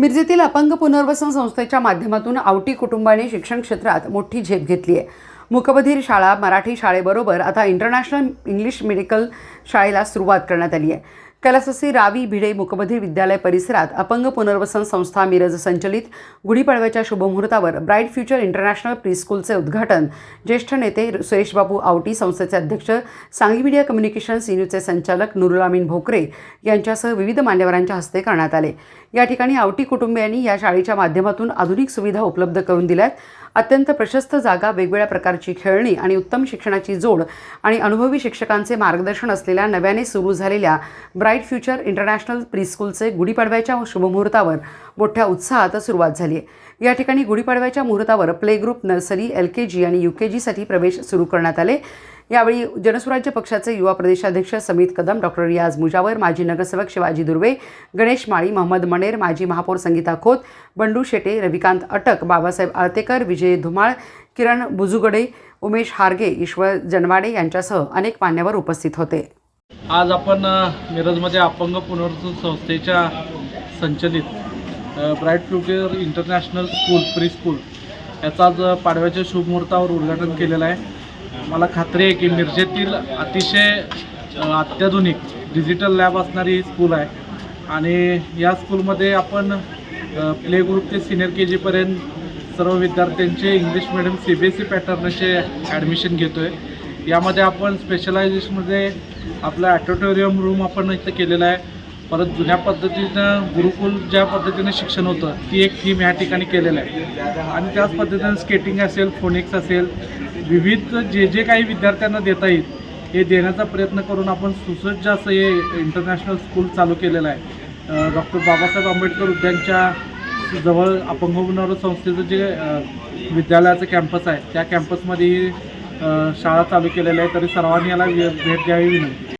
मिरजेतील अपंग पुनर्वसन संस्थेच्या माध्यमातून आवटी कुटुंबाने शिक्षण क्षेत्रात मोठी झेप घेतली आहे. मुकबधीर शाळा मराठी शाळेबरोबर आता इंटरनॅशनल इंग्लिश मेडिकल शाळेला सुरुवात करण्यात आली आहे. कैलाससी रावी भिडे मुकबधीर विद्यालय परिसरात अपंग पुनर्वसन संस्था मिरज संचलित गुढीपाडव्याच्या शुभमुहूर्तावर ब्राईट फ्युचर इंटरनॅशनल प्रीस्कूलचे उद्घाटन. ज्येष्ठ नेते सुरेशबाबू आवटी संस्थेचे अध्यक्ष सांगली मीडिया कम्युनिकेशन्स न्यूजचे संचालक नुरुलामीन भोकरे यांच्यासह विविध मान्यवरांच्या हस्ते करण्यात आले. या ठिकाणी आवटी कुटुंबियांनी या शाळेच्या माध्यमातून आधुनिक सुविधा उपलब्ध करून दिल्यात. अत्यंत प्रशस्त जागा वेगवेगळ्या प्रकारची खेळणी आणि उत्तम शिक्षणाची जोड आणि अनुभवी शिक्षकांचे मार्गदर्शन असलेल्या नव्याने सुरू झालेल्या ब्राईट फ्युचर इंटरनॅशनल प्रीस्कूलचे गुढीपाडव्याच्या शुभमुहूर्तावर मोठ्या उत्साहात सुरुवात झाली आहे. या ठिकाणी गुढीपाडव्याच्या मुहूर्तावर play group nursery L K G आणि यू के जीसाठी प्रवेश सुरू करण्यात आले. यावेळी जनसुराज्य पक्षाचे युवा प्रदेशाध्यक्ष समित कदम डॉक्टर रियाज मुजावर माजी नगरसेवक शिवाजी दुर्वे गणेश माळी महम्मद मणेर माजी महापौर संगीता खोत बंडू शेटे रविकांत अटक बाबासाहेब आळतेकर विजय धुमाळ किरण बुजुगडे उमेश हारगे ईश्वर जनवाडे यांच्यासह अनेक मान्यवर उपस्थित होते. आज आपण मिरजमध्ये अपंग पुनर्वसन संस्थेच्या संचलित bright future international school pre school याचा आज पाडव्याच्या शुभमुहूर्तावर उद्घाटन केलेलं आहे. मला खात्री आहे की मिरजेतील अतिशय अत्याधुनिक डिजिटल लॅब असणारी ही स्कूल आहे. आणि या स्कूलमध्ये आपण प्ले ग्रुप ते सिनियर के जीपर्यंत सर्व विद्यार्थ्यांचे English medium C B S C पॅटर्नचे admission घेतो आहे यामध्ये आपण स्पेशलायझेशनमध्ये आपलं ॲटोटोरियम रूम आपण इथं केलेला आहे. परत जुन्या पद्धतीनं गुरुकुल ज्या पद्धतीनं शिक्षण होतं ती एक थीम या ठिकाणी केलेलं आहे. आणि त्याच पद्धतीनं स्केटिंग असेल फोनिक्स असेल विविध जे जे काही विद्यार्थ्यांना देता येईल हे देण्याचा प्रयत्न करून आपण सुसज्ज असं हे इंटरनॅशनल स्कूल चालू केलेलं आहे. डॉक्टर बाबासाहेब आंबेडकर उद्यानच्या जवळ अपंग होणारं संस्थेचं जे विद्यालयाचं कॅम्पस आहे त्या कॅम्पसमध्ये ही शाळा चालू केलेल्या आहे तरी सर्वांनी याला भेट द्यावी विनंती.